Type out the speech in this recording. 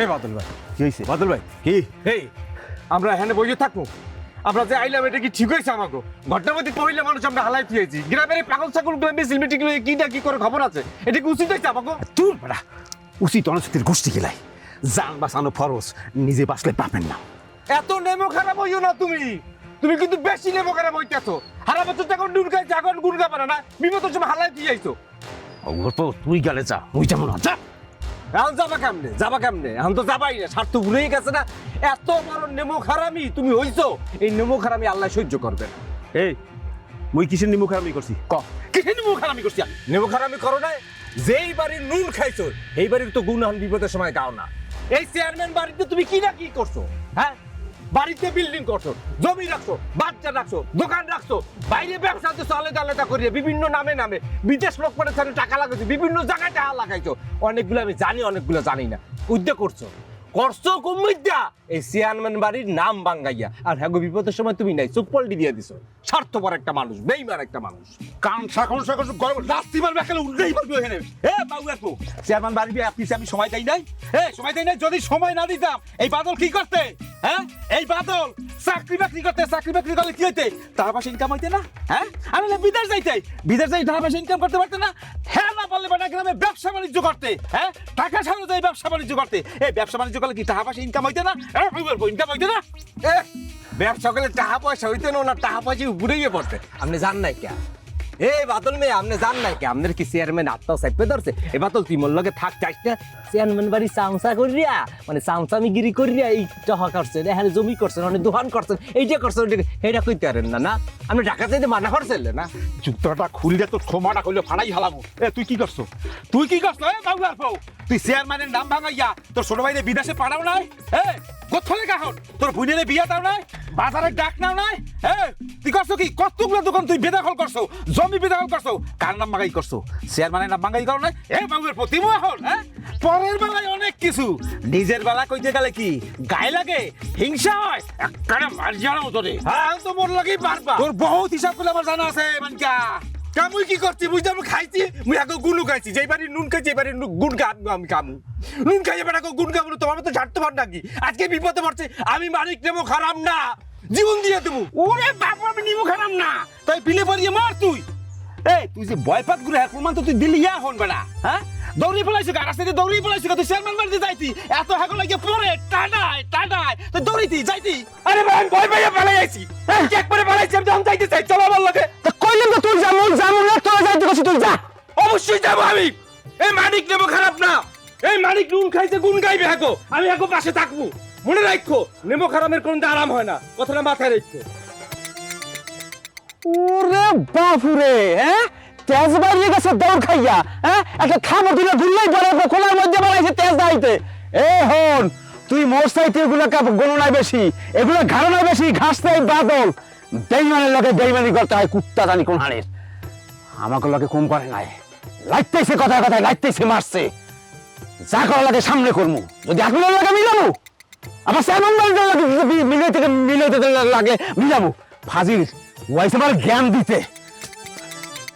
এই বাদল ভাই। কি হয়েছে বাদল ভাই। কি? এই আমরা এখানে বসে থাকব। আমরা যে আইলাম এটা কি ঠিক হয়েছে আমাকে ঘটনাপতি পহিলা মানুষ আমরা হালাই দিয়েছি গ্রামের পাগল ছাগলগুলো মিছিল মিটিং কি না কি করে খবর আছে? এটা কি উচিত হয়েছে আমাকে তুই বেড়া। উচিত অনশক্তির গোষ্ঠী গেলাই জান বাঁচানো ফরজ নিজে বাঁচলে পাবেন না এত নেমো খারাপ হইও না তুমি। তুমি কিন্তু বেশি নেমো খারাপ হইতেছো। হারা বছর যখন নুন খাইছে এখন গুণ খাবে না বিপদের সময় হালাই দিয়ে আইছো অগল্প তুই গেলে যা ওই যেমন যা এখন যাবা কেমনে? যাবা কেমনে? এখন তো যাবাই না স্বার্থ ভুলেই গেছে না। এত বড় নেমো খারামি তুমি হইছো এই নেমো খারামি আল্লাহ সহ্য করবে না। এই মুই কিসের নেমো আমি করছি? ক কিসের নেমো খারামি করছি? নেমো খারামি করো না যেই বাড়ির নুন খাইছো এই বাড়ির তো গুণ বিপদের সময় গাও না। এই চেয়ারম্যান বাড়িতে তুমি কি না কি করছ? হ্যাঁ? বাড়িতে বিল্ডিং করছ, জমি রাখছো, বাচ্চা রাখছো, দোকান রাখছো, বাইরে ব্যবসা তো আলাদা আলাদা করিয়ে, বিভিন্ন নামে নামে, বিদেশ লোক পরে টাকা লাগাইছো, বিভিন্ন জায়গায় টাকা লাগাইছো। অনেকগুলো আমি জানি, অনেকগুলো জানি না। উদ্যোগ করছ। এই চেয়ারম্যান বাড়ির নাম বাঙ্গাইয়া। আর হ্যাঁ বিপদের সময় তুমি নাই চুপ পল্টি দিয়ে দিছো। স্বার্থপর একটা মানুষ বেইমান একটা মানুষ। কান গরম রাস্তি মারবে পারবি ওখানে। এ বাবু একটু চেয়ারম্যান বাড়ি বিয়ে আপনি আমি সময় দেই নাই? এ সময় দেই নাই যদি সময় না দিতাম এই বাদল কি করতে? হ্যাঁ? এই বাদল চাকরি বাকরি করতে চাকরি বাকরি করলে কি হইতে? টাকা পয়সা ইনকাম হইতে না? হ্যাঁ? আমি বিদেশ যাইতে বিদেশ যাই টাকা পয়সা ইনকাম করতে পারতে না? হ্যাঁ? পারলে বেটা গ্রামে ব্যবসা বাণিজ্য করতে হ্যাঁ? টাকা ছাড়া যায় ব্যবসা বাণিজ্য করতে। এই ব্যবসা বাণিজ্য করলে কি টাকা পয়সা ইনকাম হইতে না? ইনকাম হইতে না? ব্যবসা করলে টাকা পয়সা হইতে না টাকা পয়সা পড়তে। আপনি জান নাই কে? এ বাদল মেয়ে, আপনি জান নাই কে? আপনার কি চেয়ারম্যান আত্মা সাইপে ধরছে? এ বাদল, তুই মোর লগে থাক চাইছ না। চেয়ারম্যান বাড়ি চামচা করিয়া মানে চামচামি গিরি করিয়া এই টাকা করছেন এখানে জমি করছেন অনেক দোকান করছেন এইটা করছেন এইটা কইতে পারেন না না? আপনি ঢাকা যাইতে মানা করছেন না? জুতাটা খুললে তো ক্ষমাটা করলে ফাড়াই হালামো। এ, তুই কি করছ? তুই কি করছ? এ, বাবু আর তুই চেয়ারম্যানের নাম ভাঙাইয়া তোর ছোট ভাইরে বিদেশে পাঠাও নাই? এ কোথালে কাহন? তোর বুঝলে বিয়া দাও নাই? বাজারে ডাক নাও নাই? এ তুই করছ কি? কতগুলো দোকান তুই বেদখল করছ? জমি বেদখল করছ? কার নাম ভাঙাই করছ? চেয়ারম্যানের নাম ভাঙাই করো না এ বাবুর প্রতি এখন হ্যাঁ পরের বেলায় অনেক কিছু। নিজের বেলা কইতে গেলে কি? গায়ে লাগে? হিংসা হয়? একটা মার জানাও তোরে। হ্যাঁ তো মোর লগেই পারবা তোর বহুত হিসাব করলে আমার জানা আছে, মানকা। কামুই কি করছি? বুঝতে আমি খাইছি, মুই আগে গুলু খাইছি। যেই বাড়ি নুন খাইছি, এই বাড়ি গুণ খাব আমি কামু নুন খাইয়ে বেটা গুণ খাব তোমার তো ছাড়তে পার নাকি? আজকে বিপদে পড়ছে, আমি মালিক নেব খারাপ না। জীবন দিয়ে দেবো। ওরে বাবা আমি নিমো খারাপ না। তাই পিলে পারিয়ে মার তুই। এই তুই যে বয়পাতগুলো হ্যাঁ প্রমাণ তো তুই দিলি ইয়া হন বেড়া হ্যাঁ? দৌড়ি ফেলাইছো গা রাস্তাতে দৌড়ি ফেলাইছো গা তুই চেয়ারম্যান বাড়িতে যাইতি। এত হাগো লাগিয়ে পরে টাডায় টাডায় তুই দৌড়িতি যাইতি। আরে ভাই আমি ভয় পাইয়া পালাই আইছি। একবারে পালাইছি আমি যখন যাইতে চাই চলো আমার লগে। তো কইলাম তো তুই যাব যাব না তোরা যাইতে কইছিস তুই যা। অবশ্যই যাব আমি। এই মানিক নেব খারাপ না। এই মানিক নুন খাইছে গুণ গাইবে হাগো। আমি হাগো পাশে থাকব। মনে রাখো, নেমো খারাপের কোন আরাম হয় না। কথাটা মাথায় রাখো। ওরে বাপুরে হ্যাঁ? তেজ বাড়িয়ে গেছে দৌড় খাইয়া হ্যাঁ? একটা খামো দিলে ঘুরলেই পরে খোলার মধ্যে বানাইছে তেজ দাইতে। এ হন, তুই মোর চাইতে এগুলো গণনায় বেশি, এগুলো ঘাড়নায় বেশি, ঘাস দেয় বাদল। বেইমানের লোকে বেইমানি করতে হয়, কুত্তা জানি কোন হানের আমাকে লোকে কম করে নাই। লাইতেছে কথায় কথায়, লাইতেছে মারছে। যা করা লাগে সামনে করমু। যদি আপনার লাগে মিলাবো আবার স্যামন মিলাইতে মিলাইতে লাগে মিলাবো ফাজিল ওয়াইস আমার জ্ঞান দিতে।